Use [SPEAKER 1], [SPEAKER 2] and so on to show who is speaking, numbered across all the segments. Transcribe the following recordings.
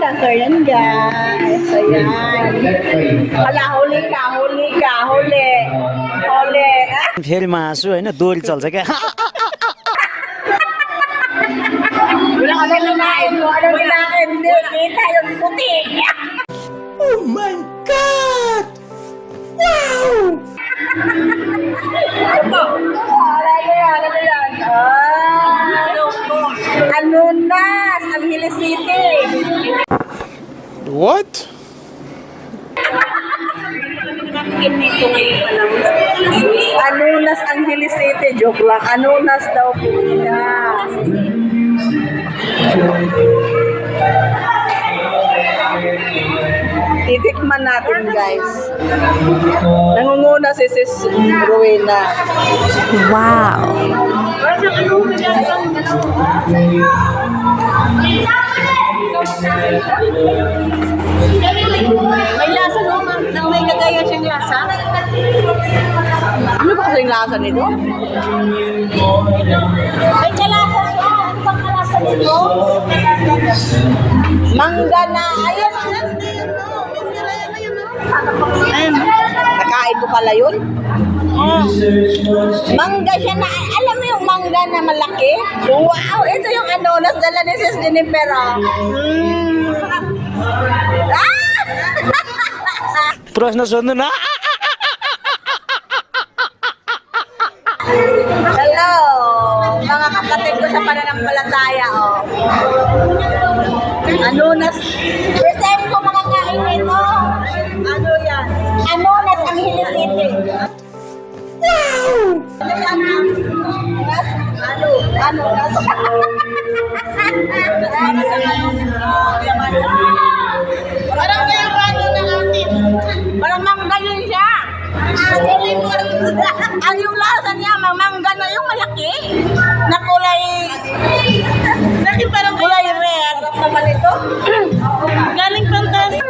[SPEAKER 1] Cancer yan, guys. Ayan. Hala, huli ka, huli ka, huli. Huli. Ah,
[SPEAKER 2] फेरि मासु होइन दोरी चल्छ क्या
[SPEAKER 1] Wala ka
[SPEAKER 3] What?
[SPEAKER 1] Anunas, Angeles City. Joke lang. Anunas daw po siya. Titikman natin, guys. Nangunguna si Sis Rowena. May lasa no? Nang may kagaya siyang lasa? Ano ba kasing lasa nito? May kalasa siya. Ano bang kalasa nito? Mangga na. Ayun. Ayun. Nakain mo pala yun? Oh. Mangga siya na, mangga na malaki. Wow, ito yung anonas dala ni Sis Jennifer. Mm. Ah!
[SPEAKER 2] Pras na sundo na.
[SPEAKER 1] Hello, mga kapatid ko sa pananampalataya. Oh. Anonas. First time ko makakain nito. Ano yan? Anonas ang hilisiti. Wow! Ano yan? Ano? Anunas? Anunas ang anunas. Parang ano na atin. Parang mangga yun siya. Ang yung lasa niya, mamangga na yung malaki. Na kulay... Laki parang kulay red. Sarap naman ito. Galing fantastic.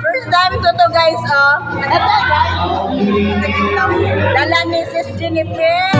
[SPEAKER 1] First time to to guys, oh. Ito guys. Dala ni Sis Jennifer.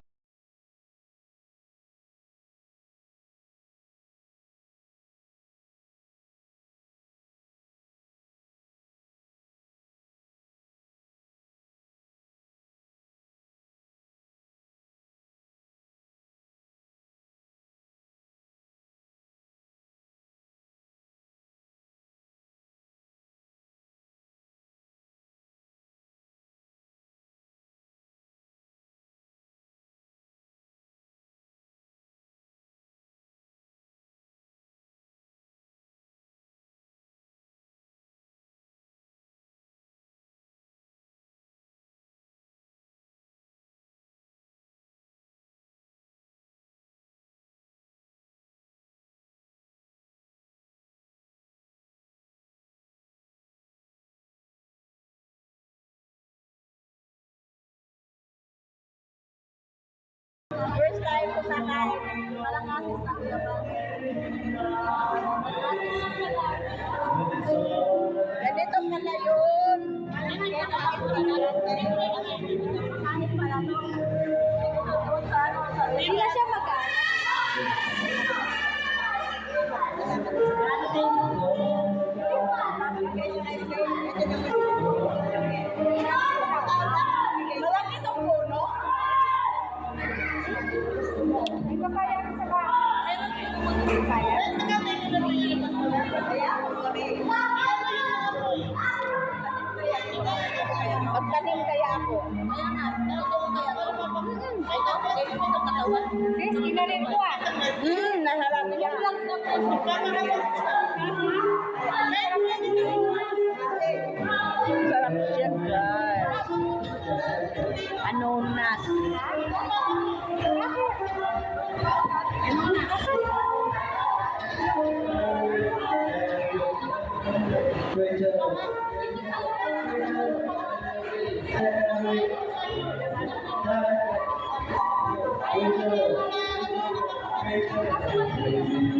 [SPEAKER 1] First time ko sa kain. Parang asis na Ganito pala yun. Hindi Sis, kinarin ko ah. Hmm, naharap niya. Sarap yan, guys. Anonas. Thank you.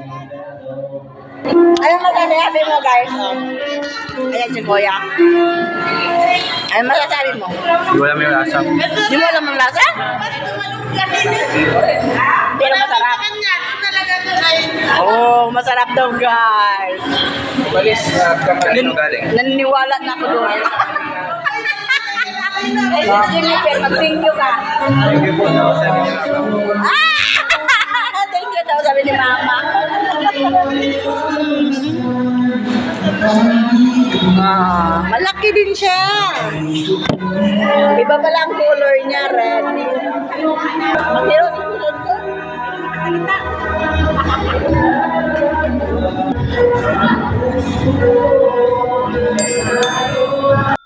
[SPEAKER 1] sabi sabi mo guys? Oh. Ayan si Kuya. Ano masasabi mo?
[SPEAKER 3] Hindi wala may lasa.
[SPEAKER 1] Di mo alam ang lasa? Pero masarap. Oh, masarap daw guys.
[SPEAKER 3] Balis. Kanino galing?
[SPEAKER 1] Naniniwala na ako doon. Ay, Jennifer, mag-thank you ka.
[SPEAKER 3] Thank you po.
[SPEAKER 1] Ah! Thank you daw, sabi ni Mama. Malaki din siya. Iba pala ang color niya, red.